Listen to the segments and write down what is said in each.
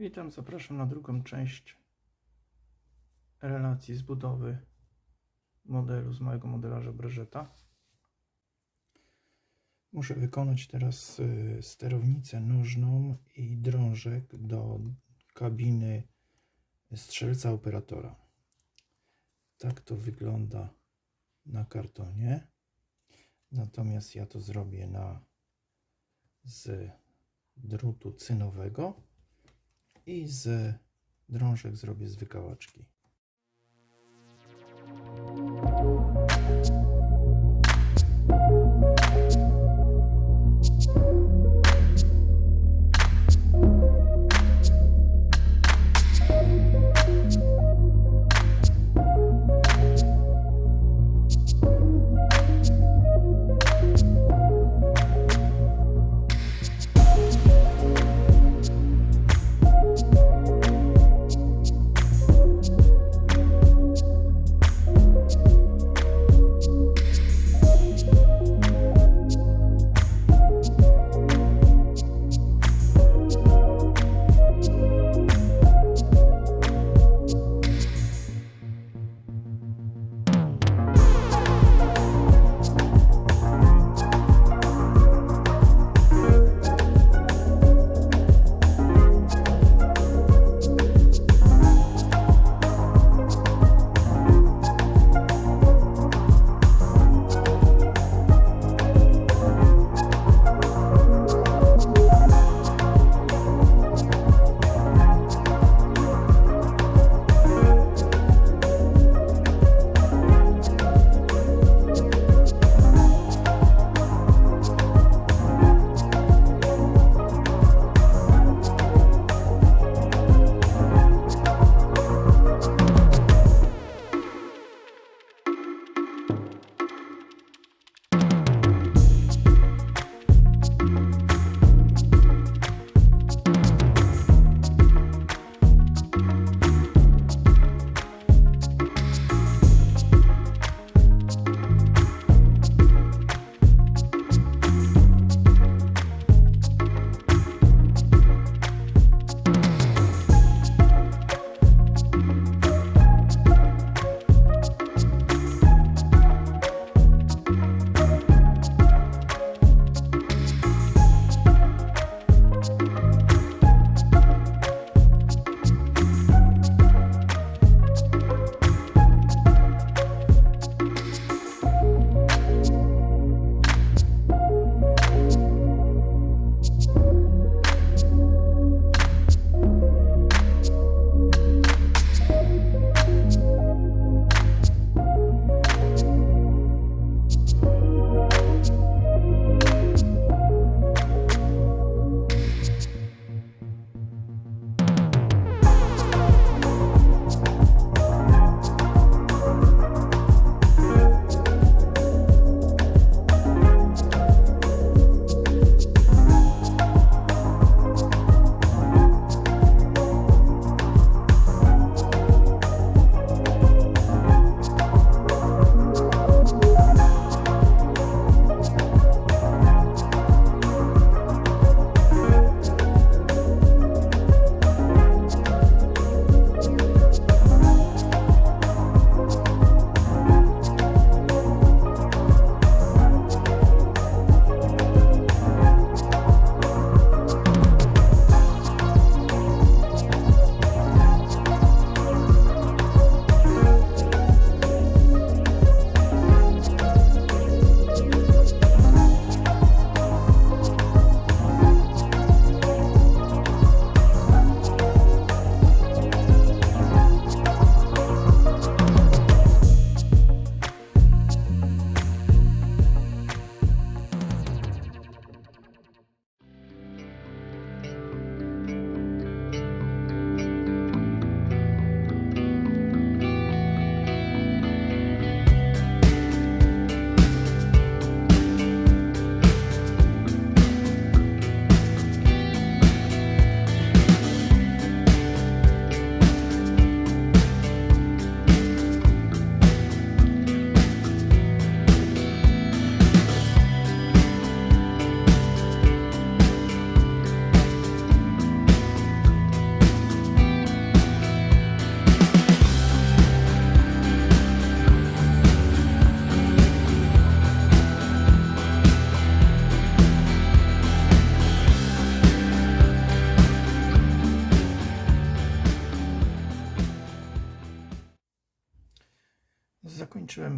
Witam, zapraszam na drugą część relacji z budowy modelu z małego modelarza Breżeta. Muszę wykonać teraz y, sterownicę nożną i drążek do kabiny strzelca operatora. Tak to wygląda na kartonie. Natomiast ja to zrobię na z drutu cynowego i z drążek zrobię z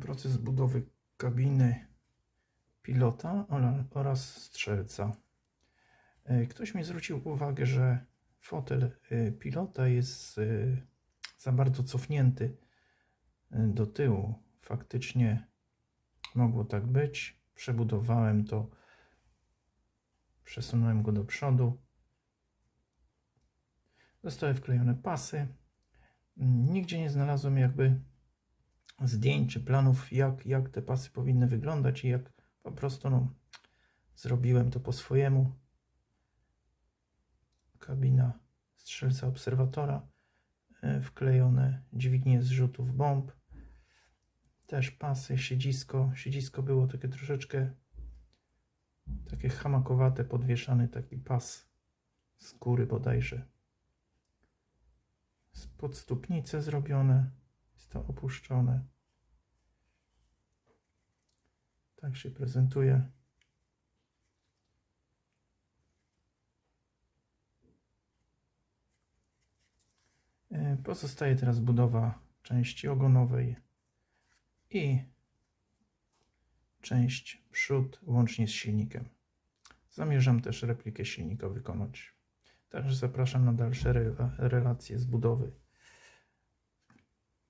proces budowy kabiny pilota oraz strzelca. E, Ktoś mi zwrócił uwagę, że fotel e, pilota jest e, za bardzo cofnięty do tyłu. Faktycznie mogło tak być. Przebudowałem to, przesunąłem go do przodu. Zostały wklejone pasy. Nigdzie nie znalazłem jakby zdjęć czy planów, jak, jak te pasy powinny wyglądać i jak po prostu no, zrobiłem to po swojemu. Kabina strzelca obserwatora, e, wklejone dźwignie zrzutów bomb, też pasy, siedzisko. Siedzisko było takie troszeczkę takie hamakowate, podwieszany taki pas z góry bodajże. Podstupnice zrobione, to opuszczone. Tak się prezentuje. E, Pozostaje teraz budowa części ogonowej i część przód łącznie z silnikiem. Zamierzam też replikę silnika wykonać. Także zapraszam na dalsze re- relacje z budowy.